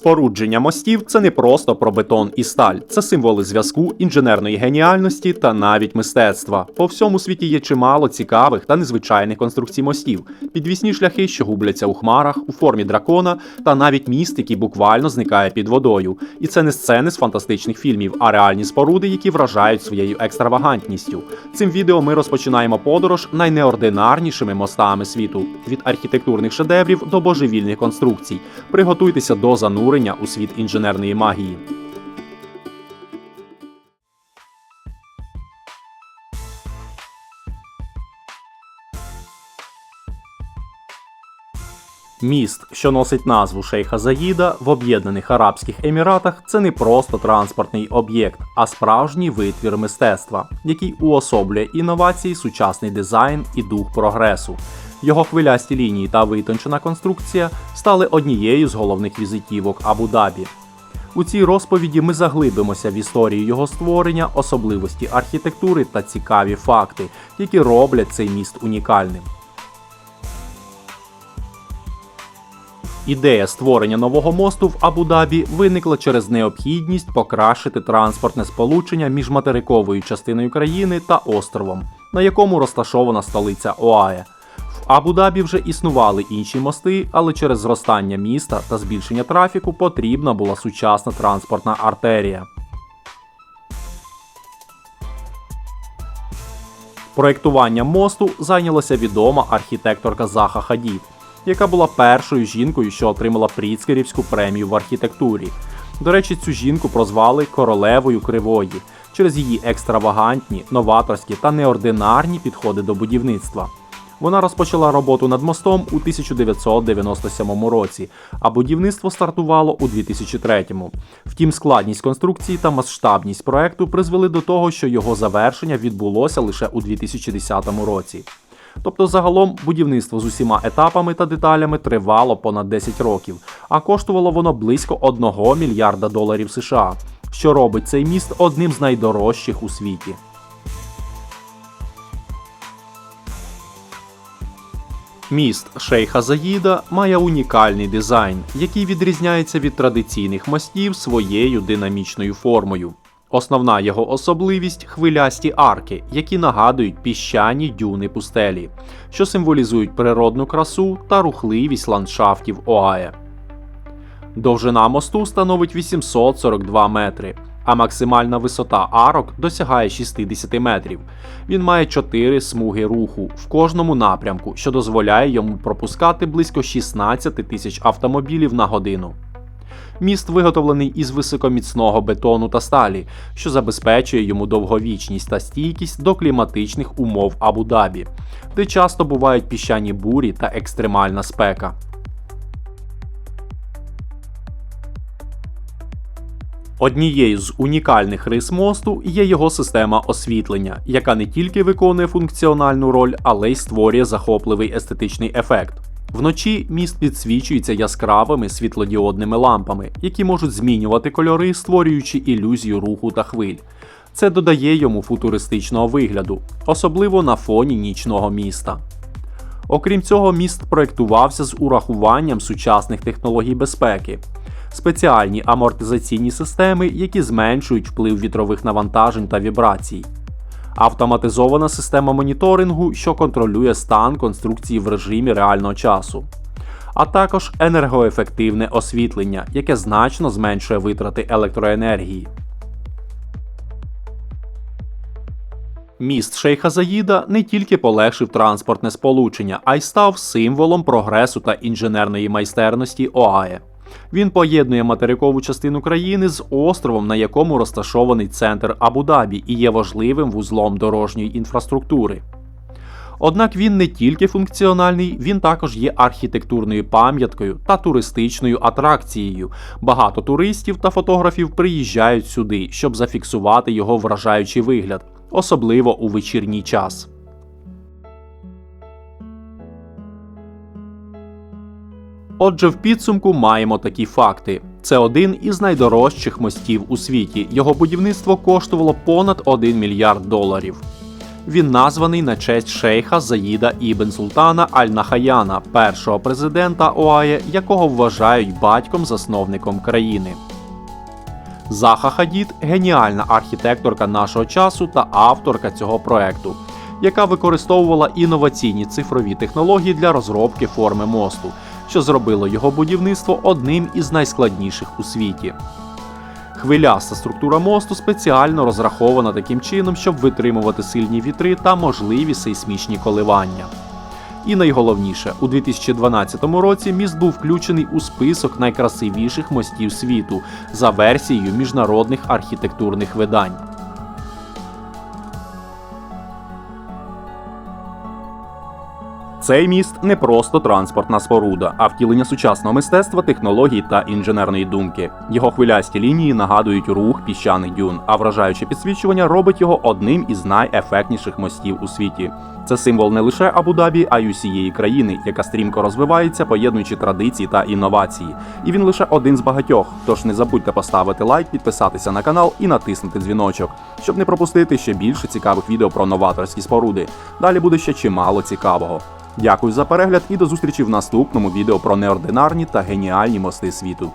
Спорудження мостів це не просто про бетон і сталь, це символи зв'язку, інженерної геніальності та навіть мистецтва. По всьому світі є чимало цікавих та незвичайних конструкцій мостів, підвісні шляхи, що губляться у хмарах, у формі дракона, та навіть міст, який буквально зникає під водою. І це не сцени з фантастичних фільмів, а реальні споруди, які вражають своєю екстравагантністю. Цим відео ми розпочинаємо подорож найнеординарнішими мостами світу від архітектурних шедеврів до божевільних конструкцій. Приготуйтеся до занурення у світ інженерної магії. Міст, що носить назву Шейха Заїда в Об'єднаних Арабських Еміратах, це не просто транспортний об'єкт, а справжній витвір мистецтва, який уособлює інновації, сучасний дизайн і дух прогресу. Його хвилясті лінії та витончена конструкція стали однією з головних візитівок Абу-Дабі. У цій розповіді ми заглибимося в історію його створення, особливості архітектури та цікаві факти, які роблять цей міст унікальним. Ідея створення нового мосту в Абу-Дабі виникла через необхідність покращити транспортне сполучення між материковою частиною країни та островом, на якому розташована столиця Оае. Абу-Дабі вже існували інші мости, але через зростання міста та збільшення трафіку потрібна була сучасна транспортна артерія. Проєктуванням мосту зайнялася відома архітекторка Заха Хадід, яка була першою жінкою, що отримала Пріцкерівську премію в архітектурі. До речі, цю жінку прозвали королевою кривої через її екстравагантні, новаторські та неординарні підходи до будівництва. Вона розпочала роботу над мостом у 1997 році, а будівництво стартувало у 2003. Втім, складність конструкції та масштабність проекту призвели до того, що його завершення відбулося лише у 2010 році. Тобто, загалом будівництво з усіма етапами та деталями тривало понад 10 років, а коштувало воно близько 1 мільярда доларів США, що робить цей міст одним з найдорожчих у світі. Міст Шейха Заїда має унікальний дизайн, який відрізняється від традиційних мостів своєю динамічною формою. Основна його особливість хвилясті арки, які нагадують піщані дюни пустелі, що символізують природну красу та рухливість ландшафтів Оае. Довжина мосту становить 842 метри, а максимальна висота арок досягає 60 метрів. Він має 4 смуги руху в кожному напрямку, що дозволяє йому пропускати близько 16 тисяч автомобілів на годину. Міст виготовлений із високоміцного бетону та сталі, що забезпечує йому довговічність та стійкість до кліматичних умов Абу-Дабі, де часто бувають піщані бурі та екстремальна спека. Однією з унікальних рис мосту є його система освітлення, яка не тільки виконує функціональну роль, але й створює захопливий естетичний ефект. Вночі міст підсвічується яскравими світлодіодними лампами, які можуть змінювати кольори, створюючи ілюзію руху та хвиль. Це додає йому футуристичного вигляду, особливо на фоні нічного міста. Окрім цього, міст проєктувався з урахуванням сучасних технологій безпеки, спеціальні амортизаційні системи, які зменшують вплив вітрових навантажень та вібрацій, автоматизована система моніторингу, що контролює стан конструкції в режимі реального часу, а також енергоефективне освітлення, яке значно зменшує витрати електроенергії. Міст Шейха Заїда не тільки полегшив транспортне сполучення, а й став символом прогресу та інженерної майстерності Оае. Він поєднує материкову частину країни з островом, на якому розташований центр Абу-Дабі і є важливим вузлом дорожньої інфраструктури. Однак він не тільки функціональний, він також є архітектурною пам'яткою та туристичною атракцією. Багато туристів та фотографів приїжджають сюди, щоб зафіксувати його вражаючий вигляд, особливо у вечірній час. Отже, в підсумку маємо такі факти: це один із найдорожчих мостів у світі. Його будівництво коштувало понад 1 мільярд доларів. Він названий на честь шейха Заїда Ібн Султана Аль-Нахаяна, першого президента ОАЄ, якого вважають батьком-засновником країни. Заха Хадід геніальна архітекторка нашого часу та авторка цього проекту, яка використовувала інноваційні цифрові технології для розробки форми мосту, що зробило його будівництво одним із найскладніших у світі. Хвиляста структура мосту спеціально розрахована таким чином, щоб витримувати сильні вітри та можливі сейсмічні коливання. І найголовніше, у 2012 році міст був включений у список найкрасивіших мостів світу за версією міжнародних архітектурних видань. Цей міст не просто транспортна споруда, а втілення сучасного мистецтва, технологій та інженерної думки. Його хвилясті лінії нагадують рух піщаних дюн, а вражаюче підсвічування робить його одним із найефектніших мостів у світі. Це символ не лише Абу-Дабі, а й усієї країни, яка стрімко розвивається, поєднуючи традиції та інновації. І він лише один з багатьох. Тож не забудьте поставити лайк, підписатися на канал і натиснути дзвіночок, щоб не пропустити ще більше цікавих відео про новаторські споруди. Далі буде ще чимало цікавого. Дякую за перегляд і до зустрічі в наступному відео про неординарні та геніальні мости світу.